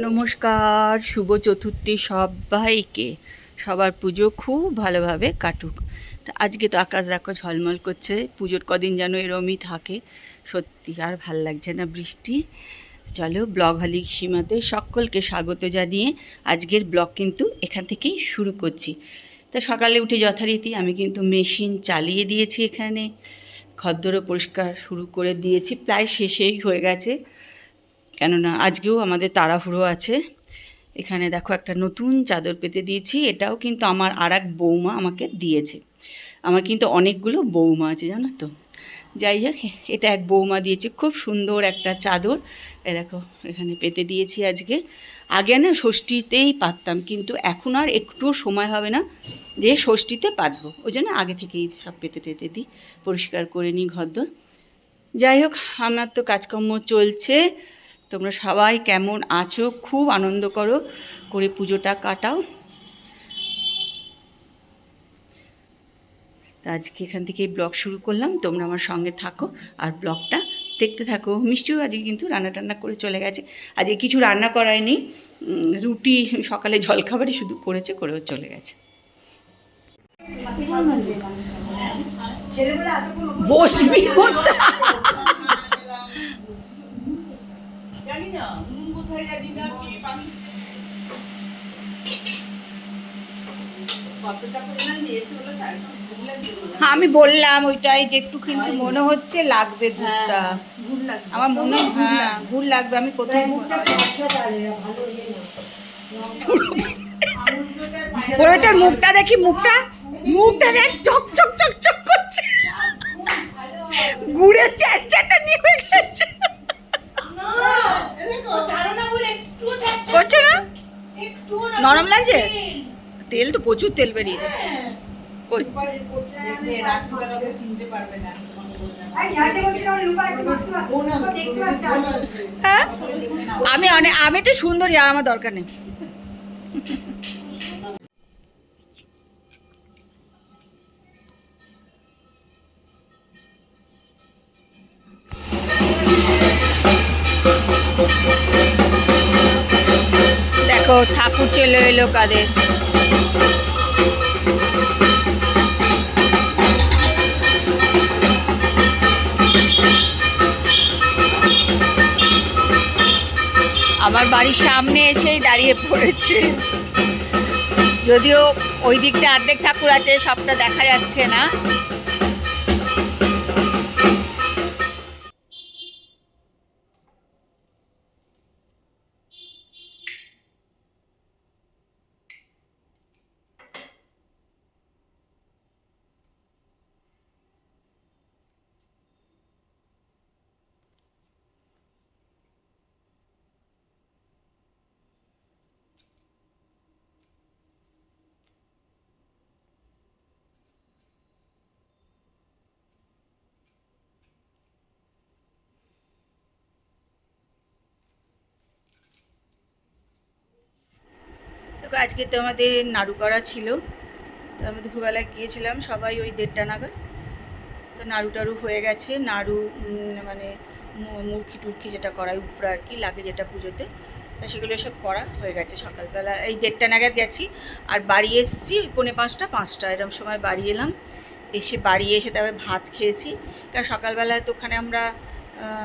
নমস্কার, শুভ চতুর্থী সবাইকে। সবার পুজো খুব ভালোভাবে কাটুক। তা আজকে তো আকাশ দেখো ঝলমল করছে, পুজোর কদিন যেন এরমই থাকে। সত্যি আর ভালো লাগছে না বৃষ্টি। চলো ব্লগ হালি সীমাতে সকলকে স্বাগত জানিয়ে আজকের ব্লগ কিন্তু এখান থেকেই শুরু করছি। তা সকালে উঠে যথারীতি আমি কিন্তু মেশিন চালিয়ে দিয়েছি এখানে। খদ্দরও পরিষ্কার শুরু করে দিয়েছি, প্রায় শেষেই হয়ে গেছে। কেননা আজকেও আমাদের তাড়াহুড়ো আছে। এখানে দেখো একটা নতুন চাদর পেতে দিয়েছি, এটাও কিন্তু আমার আর এক বৌমা আমাকে দিয়েছে। আমার কিন্তু অনেকগুলো বৌমা আছে, জানো তো? যাই হোক, এটা এক বৌমা দিয়েছে, খুব সুন্দর একটা চাদর। এ দেখো, এখানে পেতে দিয়েছি আজকে। আগে না ষষ্ঠীতেই পারতাম কিন্তু এখন আর একটুও সময় হবে না। যে ষষ্ঠীতে পাতবো ওই জন্য আগে থেকেই সব পেতে টেতে দিই, পরিষ্কার করে নিই ঘরদোর। যাই হোক, আমার তো কাজকর্ম চলছে। তোমরা সবাই কেমন আছো, খুব আনন্দ করো, করে পুজোটা কাটাও। তা আজকে এখান থেকে ব্লগ শুরু করলাম। তোমরা আমার সঙ্গে থাকো আর ব্লগটা দেখতে থাকো। মিষ্টিও আজকে কিন্তু রান্না টান্না করে চলে গেছে। আজকে কিছু রান্না করায়নি। রুটি, সকালে জলখাবারই শুধু করেছে, করেও চলে গেছে। বসবি হ্যাঁ, আমি বললাম ওইটাই যে একটু কিন্তু মনে হচ্ছে লাগবে গুড়টা আমার মনে হ্যাঁ গুড় লাগবে আমি কোথায় মুখটা দেখি মুখটা? মুখটা দেখ, চক চক চক চক করছে। গুড়ের চার চারটা নিয়ে হয়ে গেছে। করছে না? নরম লাগছে? তেল তো প্রচুর তেল বেরিয়েছে। হ্যাঁ? আমি অনেক আমি তো সুন্দরী, আর আমার দরকার নেই। দেখো, ঠাকুর চলে এলো কাদের? আমার বাড়ির সামনে এসেই দাঁড়িয়ে পড়েছে। যদিও ওই দিকটা অর্ধেক ঠাকুর আছে, সবটা দেখা যাচ্ছে না। আজকে তো আমাদের নাড়ু করা ছিল। তো আমরা দুপুরবেলা গিয়েছিলাম সবাই ওই দেড়টা নাগাদ। তো নাড়ু টাড়ু হয়ে গেছে। নাড়ু মানে মু- মুরকি টুরকি যেটা করাই উপরা আর কি লাগে যেটা পুজোতে, তা সেগুলো সব করা হয়ে গেছে সকালবেলা। এই দেড়টা নাগাদ গেছি। আর বাড়ি এসেছি পৌনে পাঁচটা পাঁচটা এরকম সময় বাড়ি এলাম। এসে বাড়ি এসে তারপরে ভাত খেয়েছি। কারণ সকালবেলায় তো ওখানে আমরা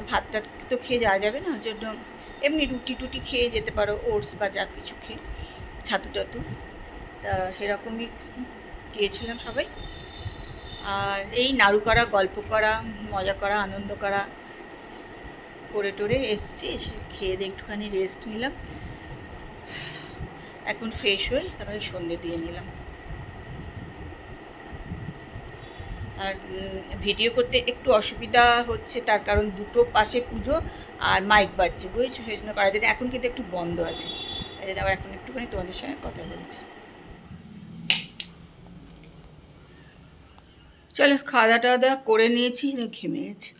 ভাত টাত তো খেয়ে যাওয়া যাবে না, ওই জন্য এমনি রুটি টুটি খেয়ে যেতে পারো, ওটস বা যা কিছু খেয়ে। ছাতু টাতু তা সেরকমই গিয়েছিলাম সবাই। আর এই নাড়ু করা, গল্প করা, মজা করা, আনন্দ করা করে টোরে এসছি, এসে খেয়ে দিয়ে একটুখানি রেস্ট নিলাম। এখন ফ্রেশ হয়ে তারপরে সন্ধে দিয়ে নিলাম। আর ভিডিও করতে একটু অসুবিধা হচ্ছে, তার কারণ দুটো পাশে পুজো আর মাইক বাজছে, বুঝেছ? সেই জন্য করা যায় এখন কিন্তু একটু বন্ধ আছে। জন্য আবার এখন একটুখানি তোমাদের সঙ্গে কথা বলছি। চলো খাওয়া দাওয়া দাওয়া করে নিয়েছি ঘেমে গেছি।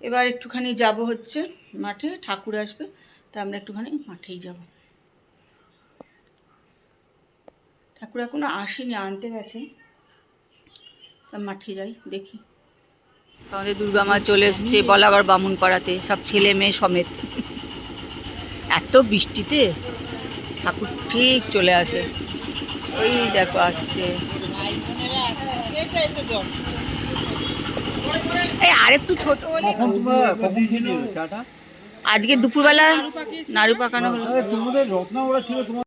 এবার একটুখানি যাব হচ্ছে মাঠে, ঠাকুর আসবে, তা আমরা একটুখানি মাঠেই যাব। ঠাকুর এখনও আসেনি, আনতে গেছে। তা মাঠে যাই, দেখি। আমাদের দুর্গা মা চলে এসছে, বলাগড় বামুন পাড়াতে সব ছেলে মেয়ে সমেত। এত বৃষ্টিতে ঠাকুর ঠিক চলে আসে। ওই দেখো আসছে। এই আরেকটু ছোট হলে আজকে দুপুরবেলা নাড়ু পাকানো হলো। তোমাদের রত্না ওরা ছিল তোমার